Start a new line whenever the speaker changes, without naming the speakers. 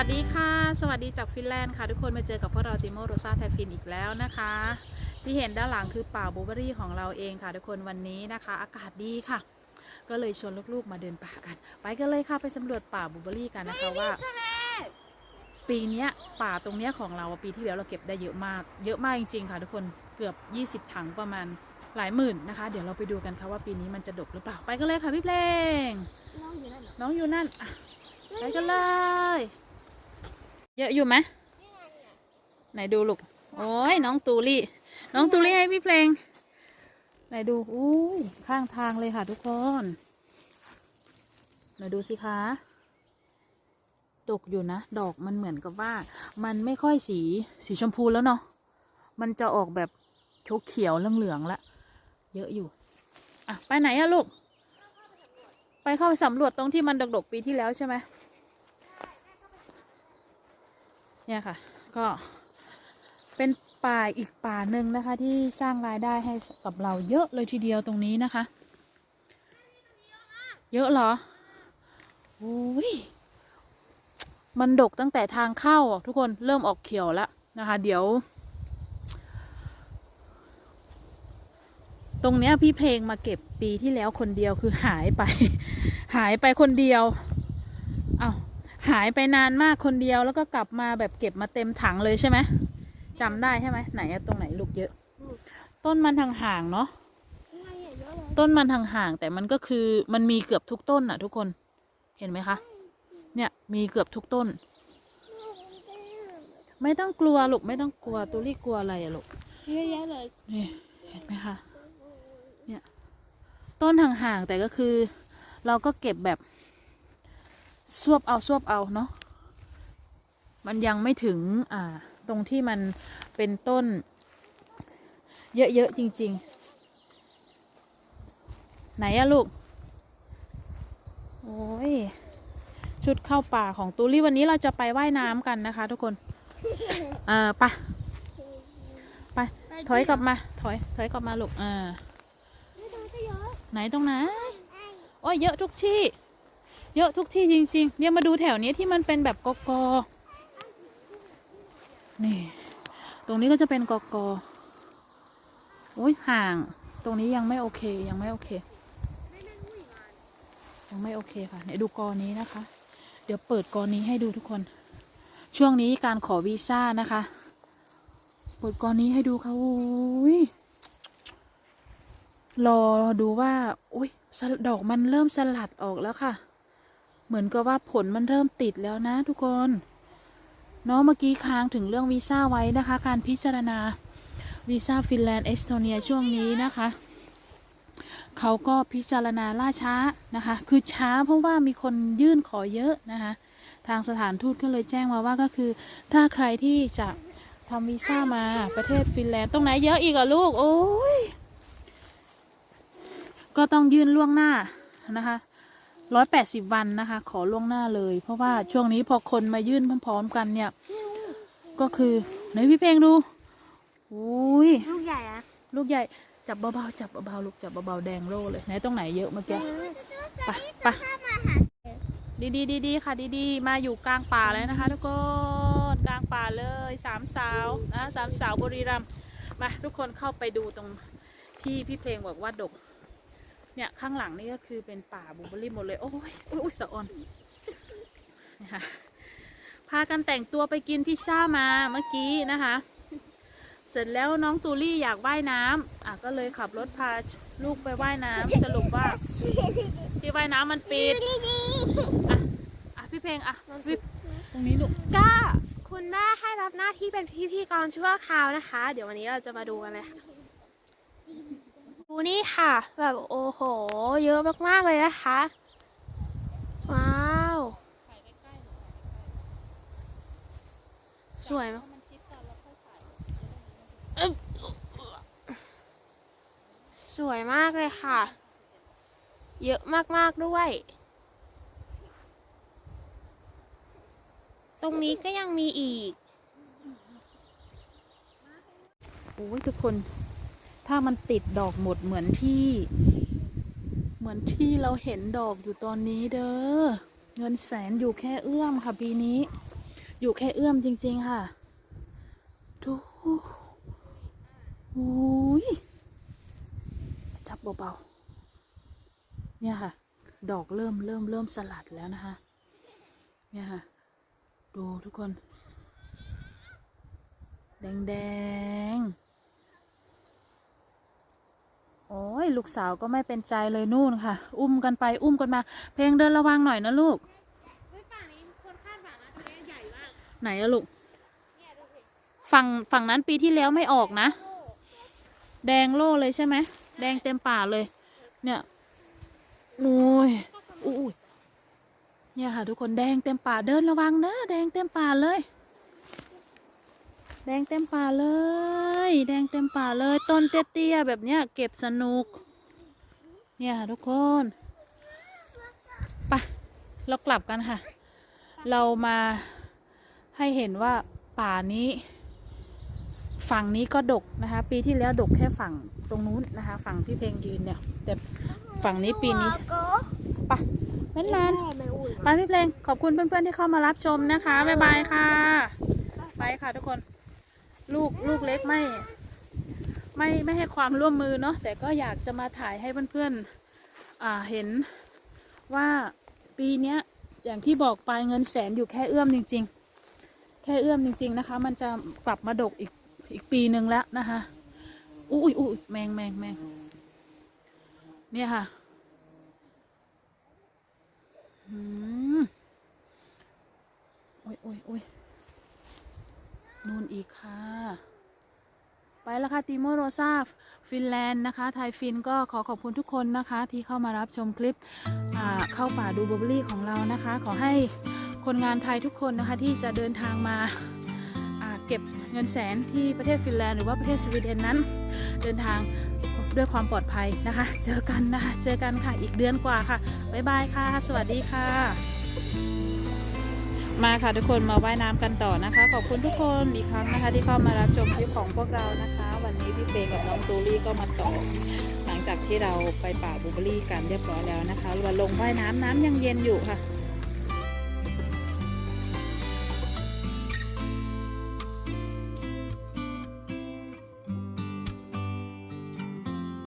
วัสดีค่ะ สวัสดีจากฟินแลนด์ค่ะ ทุกคนมาเจอกับพวกเราติโมโรซาไทฟินอีกแล้วนะคะ ที่เห็นด้านหลังคือป่าบลูเบอรี่ของเราเองค่ะ ทุกคนวันนี้นะคะ อากาศดีค่ะ ก็เลยชวนลูกๆมาเดินป่ากัน ไปกันเลยค่ะไปสำรวจป่าบลูเบอรี่กันนะคะว่า ปีเนี้ยป่าตรงเนี้ยของเราปีที่แล้วเราเก็บได้เยอะมาก เยอะมากจริงๆ ค่ะทุกคนเกือบ 20 ถังประมาณหลายหมื่นนะคะ เดี๋ยวเราไปดูกันค่ะว่าปีนี้มันจะดกหรือเปล่าไปกันเลยค่ะพี่เพลง
น้องอยู่นั่นเหรอ
น้องอยู่นั่นอะไปกันเลย เยอะอยู่ไหมไหนดูลูก โอ้ยน้องตูลี่ น้องตูลี่ให้พี่เพลง ไหนดูอุ้ยข้างทางเลยค่ะทุกคน ไหนดูสิคะดกอยู่นะ ดอกมันเหมือนกับว่า มันไม่ค่อยสีสีชมพูแล้วเนาะมันจะออกแบบเขียวเขียวเหลืองๆละเยอะอยู่อะไปไหนอะลูก ไปเข้าไปสำรวจตรงที่มันดกๆปีที่แล้วใช่ไหม เนี่ยค่ะ ก็เป็นป่าอีกป่าหนึ่งนะคะ ที่สร้างรายได้ให้กับเราเยอะเลยทีเดียวตรงนี้นะคะ เยอะเหรอโอ้ยมันดกตั้งแต่ทางเข้าทุกคนเริ่มออกเขียวแล้วนะคะ เดี๋ยว ตรงเนี้ยพี่เพลงมาเก็บปีที่แล้วคนเดียวคือหายไป หายไปคนเดียว เอ้า หายไปนานมากคนเดียวแล้วก็กลับมาแบบเก็บมาเต็มถังเลยใช่ไหมจำได้ใช่ไหมไหนอะตรงไหนลูกเยอะ ต้นมันห่างๆเนาะ
ไม่เนเยอะ
ต้นมันห่างๆแต่มันก็คือมันมีเกือบทุกต้นอะทุกคนเห็นไหมคะ เนี่ยมีเกือบทุกต้น ไม่ต้องกลัวลูกไม่ต้องกลัวตุลี่กลัวอะไรอะลูก
เยอะแยะเลย
นี่เห็นไหมคะเนี่ยต้นห่างๆแต่ก็คือ เราก็เก็บแบบ สวบเอาสวบเอาเนาะมันยังไม่ถึงอ่าตรงที่มันเป็นต้น เยอะๆจริง ๆ ไหนอะลูก โอ้ย ชุดเข้าป่าของตูลี่วันนี้เราจะไปว่ายน้ำกันนะคะ ทุกคน เอ่อไปไป ถอยกลับมา ถอย ถอยกลับมาลูก อ่า
ไม่ต้องก็เยอะ
ไหนตรงไหน โอ้ยเยอะทุกที่ เยอะทุกที่จริง ๆ เนี่ยมาดูแถวนี้ที่มันเป็นแบบกอกอนี่ ตรงนี้ก็จะเป็นกอกอโอ้ยห่าง ตรงนี้ยังไม่โอเคยังไม่โอเค ยังไม่โอเคค่ะเนี่ยดูกอนี้นะคะ เดี๋ยวเปิดกอนี้ให้ดูทุกคน ช่วงนี้การขอวีซ่านะคะเปิดกอนี้ให้ดูค่ะอุ้ยรอดูว่า อุ้ยดอกมันเริ่มสลัดออกแล้วค่ะ เหมือนกับว่าผลมันเริ่มติดแล้วนะทุกคนเนาะเมื่อกี้ค้างถึงเรื่องวีซ่าไว้นะคะ การพิจารณาวีซ่าฟินแลนด์เอสโตเนียช่วงนี้นะคะเขาก็พิจารณาล่าช้านะคะ คือช้าเพราะว่ามีคนยื่นขอเยอะนะคะ ทางสถานทูตก็เลยแจ้งมาว่าก็คือ ถ้าใครที่จะทำวีซ่ามาประเทศฟินแลนด์ตรงไหนเยอะอีกอะลูก โอ้ยก็ต้องยื่นล่วงหน้านะคะ ร้อยแปดสิบวันนะคะ ขอล่วงหน้าเลย เพราะว่าช่วงนี้พอคนมายื่นพร้อมๆกันเนี่ย ก็คือไหนพี่เพลงดูอุ้ย
ลูกใหญ่อะ
ลูกใหญ่จับเบาๆจับเบาๆลูกจับเบาๆแดงโล่เลยไหนตรงไหนเยอะเมื่อกี้ไปไปดีๆดีๆค่ะ ดีๆมาอยู่กลางป่าแล้วนะคะ ทุกคนกลางป่าเลยสามสาวนะสามสาวบุรีรัมย์มาทุกคนเข้าไปดูตรงที่พี่เพลงบอกว่าดก เนี่ยข้างหลังนี่ก็คือเป็นป่าบูเบอรี่หมดเลย โอ้ยโอ้ยโอ้ยสะออนนี่ค่ะพากันแต่งตัวไปกินพิซซ่ามาเมื่อกี้นะคะ เสร็จแล้วน้องตูลี่อยากว่ายน้ำอะก็เลยขับรถพาลูกไปว่ายน้ำสรุปว่าที่ว่ายน้ำมันปิดอะอะพี่เพลงอะตรงนี้ลูก
ก็คุณแม่ให้รับหน้าที่เป็นพิธีกรชั่วคราวนะคะ เดี๋ยววันนี้เราจะมาดูกันเลยค่ะ นี่ค่ะ แบบโอ้โห เยอะมากๆเลยนะคะ ว้าว สวยมากสวยมากเลยค่ะ เยอะมากๆด้วย ตรงนี้ก็ยังมีอีก
โอ้ยทุกคน ถ้ามันติดดอกหมดเหมือนที่ เหมือนที่เราเห็นดอกอยู่ตอนนี้เด้อเงินแสนอยู่แค่เอื้อมค่ะปีนี้ อยู่แค่เอื้อมจริง ๆ ค่ะดูโอ้ยจับเบาๆเนี่ยค่ะ ดอกเริ่มเริ่มเริ่มสลัดแล้วนะคะ เนี่ยค่ะ ดูทุกคน แดงแดงๆโอ้ ยลูกสาวก็ไม่เป็นใจเลยนู่นค่ะ อุ้มกันไปอุ้มกันมา เพลงเดินระวังหน่อยนะลูกไหนอะลูกฝั่งฝั่งนั้นปีที่แล้วไม่ออกนะ แดงโล่เลยใช่ไหมแดงเต็มป่าเลย เนี่ยโอ้ยอุ้ยเนี่ยค่ะทุกคนแดงเต็มป่าเดินระวังนะแดงเต็มป่าเลย แดงเต็มป่าเลย แดงเต็มป่าเลย ต้นเตี้ยๆแบบเนี้ยเก็บสนุก เนี่ยค่ะทุกคนไปเรากลับกันค่ะ เรามาให้เห็นว่าป่านี้ ฝั่งนี้ก็ดกนะคะ ปีที่แล้วดกแค่ฝั่งตรงนู้นนะคะ ฝั่งที่เพลงยืนเนี่ย แต่ฝั่งนี้ปีนี้ไปะไม่นาน
ไม่อุ่น
ไปพี่เพลงขอบคุณเพื่อนๆที่เข้ามารับชมนะคะ บ๊ายบายค่ะ ไปค่ะทุกคน ลูกลูกเล็กไม่ ไม่ไม่ให้ความร่วมมือเนาะแต่ก็อยากจะมาถ่ายให้เพื่อนๆอ่าเห็นว่าปีเนี้ยอย่างที่บอกไปเงินแสนอยู่แค่เอื้อมจริง ๆ แค่เอื้อมจริง ๆนะคะ มันจะกลับมาดกอีกอีกปีหนึ่งแล้วนะคะอุ้ยอุ้ยแมงแมงแมงเนี่ยค่ะอืมโอ้ยโอ้ยโอ้ย นู่นอีกค่ะ ไปแล้วค่ะติโมโรซาฟินแลนด์นะคะ ไทยฟินก็ขอขอบคุณทุกคนนะคะ ที่เข้ามารับชมคลิปเข้าป่าดูบอบลี่ของเรานะคะ ขอให้คนงานไทยทุกคนนะคะที่จะเดินทางมาอ่าเก็บเงินแสนที่ประเทศฟินแลนด์หรือว่าประเทศสวีเดนนั้น เดินทางด้วยความปลอดภัยนะคะ เจอกันนะคะ เจอกันค่ะอีกเดือนกว่าค่ะ บ๊ายบายค่ะ สวัสดีค่ะ มาค่ะทุกคนมาว่ายน้ำกันต่อนะคะ ขอบคุณทุกคนอีกครั้งนะคะที่เข้ามารับชมคลิปของพวกเรานะคะ วันนี้พี่เฟย์กับน้องตูรี่ก็มาต่อ หลังจากที่เราไปป่าบูเบอรี่กันเรียบร้อยแล้วนะคะวันลงว่ายน้ำน้ำยังเย็นอยู่ค่ะ